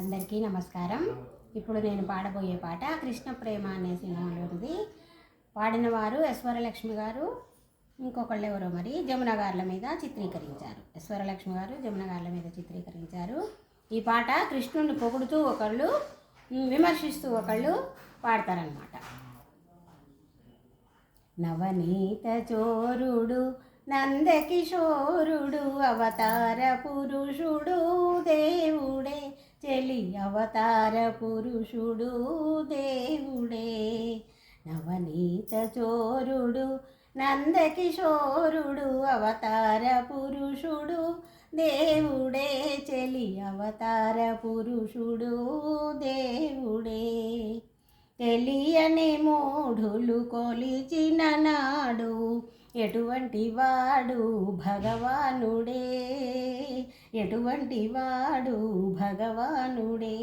అందరికీ నమస్కారం. ఇప్పుడు నేను పాడబోయే పాట కృష్ణ ప్రేమ అనే సినిమాలోనిది. పాడిన వారు యశ్వరలక్ష్మి గారు ఇంకొకళ్ళు ఎవరో మరి జమున గార్ల మీద చిత్రీకరించారు. యశ్వరలక్ష్మి గారు జమున గార్ల మీద చిత్రీకరించారు. ఈ పాట కృష్ణుడిని పొగుడుతూ ఒకళ్ళు విమర్శిస్తూ ఒకళ్ళు పాడతారనమాట నవనీత చోరుడు నందకిశోరుడు అవతార పురుషుడు దేవుడే చెలి అవతార పురుషుడు దేవుడే. నవనీత చోరుడు నందకిశోరుడు అవతార పురుషుడు దేవుడే. చెలి అవతార పురుషుడు దేవుడే. తెలియని మూఢులు కొలిచిన నాడు ఎటువంటి వాడు భగవానుడే? ఎటువంటి వాడు భగవానుడే?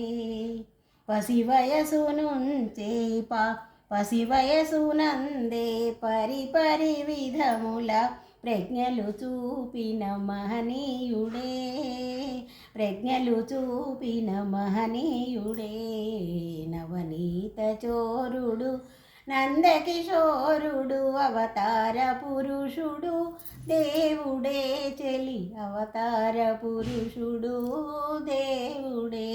పసి వయసు నుంచే పా పసి వయసునందే పరి పరి విధముల ప్రజ్ఞలు చూపిన మహనీయుడే. ప్రజ్ఞలు చూపిన మహనీయుడే నవనీత చోరుడు నందకిశోరుడు అవతార పురుషుడు. దేవుడే చెలి అవతార పురుషుడు. దేవుడే.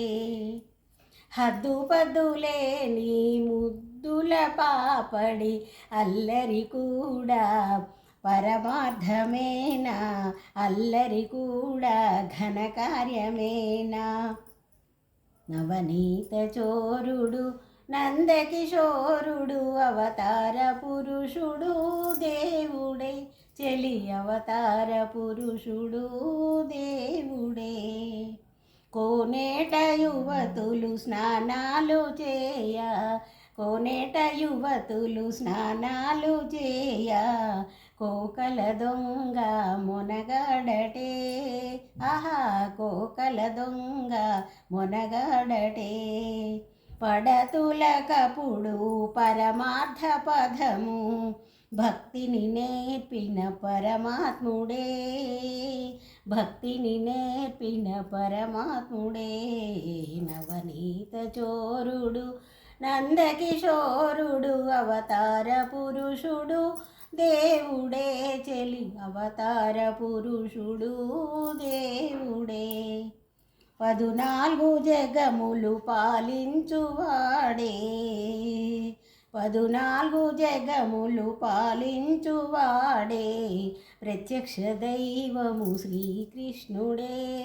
హద్దు పద్దులేని ముద్దుల పాపడి అల్లరి కూడా పరమార్థమేనా? అల్లరి కూడా ఘనకార్యమేనా నవనీత చోరుడు నందకిశోరుడు అవతార పురుషుడు దేవుడే. చెలి అవతార పురుషుడు దేవుడే. కోనేట యువతులు స్నానాలు చేయ కోనేట యువతులు స్నానాలు చేయ. కోకల దొంగ మునగడటే ఆహా కోకల దొంగ మునగడటే. పడతులకపుడు పరమార్థ పదము భక్తిని నేర్పిన పరమాత్ముడే. భక్తిని నేర్పిన పరమాత్ముడే. నవనీత చోరుడు నందకిశోరుడు అవతార పురుషుడు. దేవుడే చెలి అవతార పురుషుడు దేవుడే. పదునాలుగు జగములు పాలించువాడే. పదునాలుగు జగములు పాలించువాడే. ప్రత్యక్ష దైవము శ్రీకృష్ణుడే.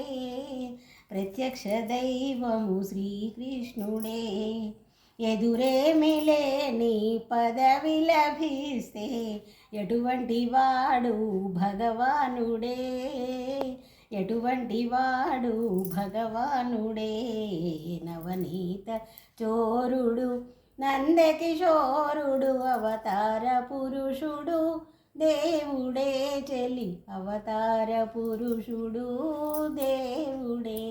ప్రత్యక్ష దైవము శ్రీకృష్ణుడే. ఎదురే మిలేని పదవి లభిస్తే ఎటువంటి వాడు భగవానుడే. ఎటువంటి వాడు భగవానుడే? నవనీత చోరుడు నందకిశోరుడు అవతార పురుషుడు దేవుడే చెలి అవతార పురుషుడు దేవుడే.